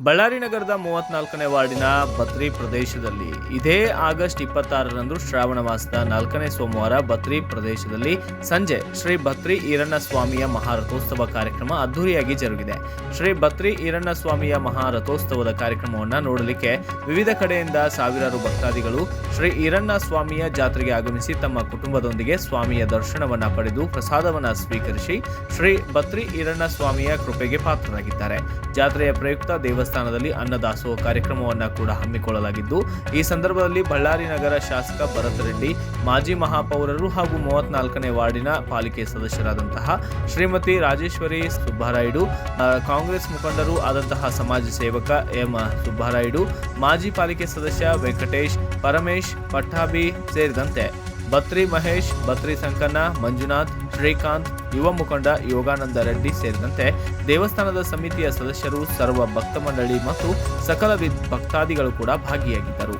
ಬಳ್ಳಾರಿ ನಗರದ ಮೂವತ್ನಾಲ್ಕನೇ ವಾರ್ಡಿನ ಬತ್ರಿ ಪ್ರದೇಶದಲ್ಲಿ ಇದೇ ಆಗಸ್ಟ್ ಇಪ್ಪತ್ತಾರರಂದು ಶ್ರಾವಣ ಮಾಸದ ನಾಲ್ಕನೇ ಸೋಮವಾರ ಬತ್ರಿ ಪ್ರದೇಶದಲ್ಲಿ ಸಂಜೆ ಶ್ರೀ ಬತ್ರಿ ಈರಣ್ಣ ಸ್ವಾಮಿಯ ಮಹಾರಥೋತ್ಸವ ಕಾರ್ಯಕ್ರಮ ಅದ್ದೂರಿಯಾಗಿ ಜರುಗಿದೆ. ಶ್ರೀ ಬತ್ರಿ ಈರಣ್ಣ ಸ್ವಾಮಿಯ ಮಹಾರಥೋತ್ಸವದ ಕಾರ್ಯಕ್ರಮವನ್ನು ನೋಡಲಿಕ್ಕೆ ವಿವಿಧ ಕಡೆಯಿಂದ ಸಾವಿರಾರು ಭಕ್ತಾದಿಗಳು ಶ್ರೀ ಈರಣ್ಣ ಸ್ವಾಮಿಯ ಜಾತ್ರೆಗೆ ಆಗಮಿಸಿ ತಮ್ಮ ಕುಟುಂಬದೊಂದಿಗೆ ಸ್ವಾಮಿಯ ದರ್ಶನವನ್ನ ಪಡೆದು ಪ್ರಸಾದವನ್ನು ಸ್ವೀಕರಿಸಿ ಶ್ರೀ ಬತ್ರಿ ಈರಣ್ಣ ಸ್ವಾಮಿಯ ಕೃಪೆಗೆ ಪಾತ್ರರಾಗಿದ್ದಾರೆ. ಜಾತ್ರೆಯ ಪ್ರಯುಕ್ತ ದೇವಸ್ಥಾನದಲ್ಲಿ ಅನ್ನದಾಸೋಹ ಕಾರ್ಯಕ್ರಮವನ್ನ ಕೂಡ ಹಮ್ಮಿಕೊಳ್ಳಲಾಗಿದ್ದು, ಈ ಸಂದರ್ಭದಲ್ಲಿ ಬಳ್ಳಾರಿ ನಗರ ಶಾಸಕ ಭರತ್ ರೆಡ್ಡಿ ಮಾಜಿ ಮಹಾಪೌರರು ಹಾಗೂ ಮೂವತ್ನಾಲ್ಕನೇ ವಾರ್ಡಿನ ಪಾಲಿಕೆ ಸದಸ್ಯರಾದಂತಹ ಶ್ರೀಮತಿ ರಾಜೇಶ್ವರಿ ಸುಬ್ಬಾರಾಯ್ಡು ಕಾಂಗ್ರೆಸ್ ಮುಖಂಡರು ಆದಂತಹ ಸಮಾಜ ಸೇವಕ ಎಂ ಸುಬ್ಬಾರಾಯ್ಡು, ಮಾಜಿ ಪಾಲಿಕೆ ಸದಸ್ಯ ವೆಂಕಟೇಶ್, ಪರಮೇಶ್, ಪಟ್ಟಾಭಿ ಸೇರಿದಂತೆ ಬತ್ರಿ ಮಹೇಶ್ ಬತ್ರಿ ಸಂಕನ್ನ, ಮಂಜುನಾಥ್, ಶ್ರೀಕಾಂತ್, ಯುವ ಮುಖಂಡ ಯೋಗಾನಂದ ರೆಡ್ಡಿ ಸೇರಿದಂತೆ ದೇವಸ್ಥಾನದ ಸಮಿತಿಯ ಸದಸ್ಯರು, ಸರ್ವ ಭಕ್ತ ಮಂಡಳಿ ಮತ್ತು ಸಕಲ ಭಕ್ತಾದಿಗಳು ಕೂಡ ಭಾಗಿಯಾಗಿದ್ದರು.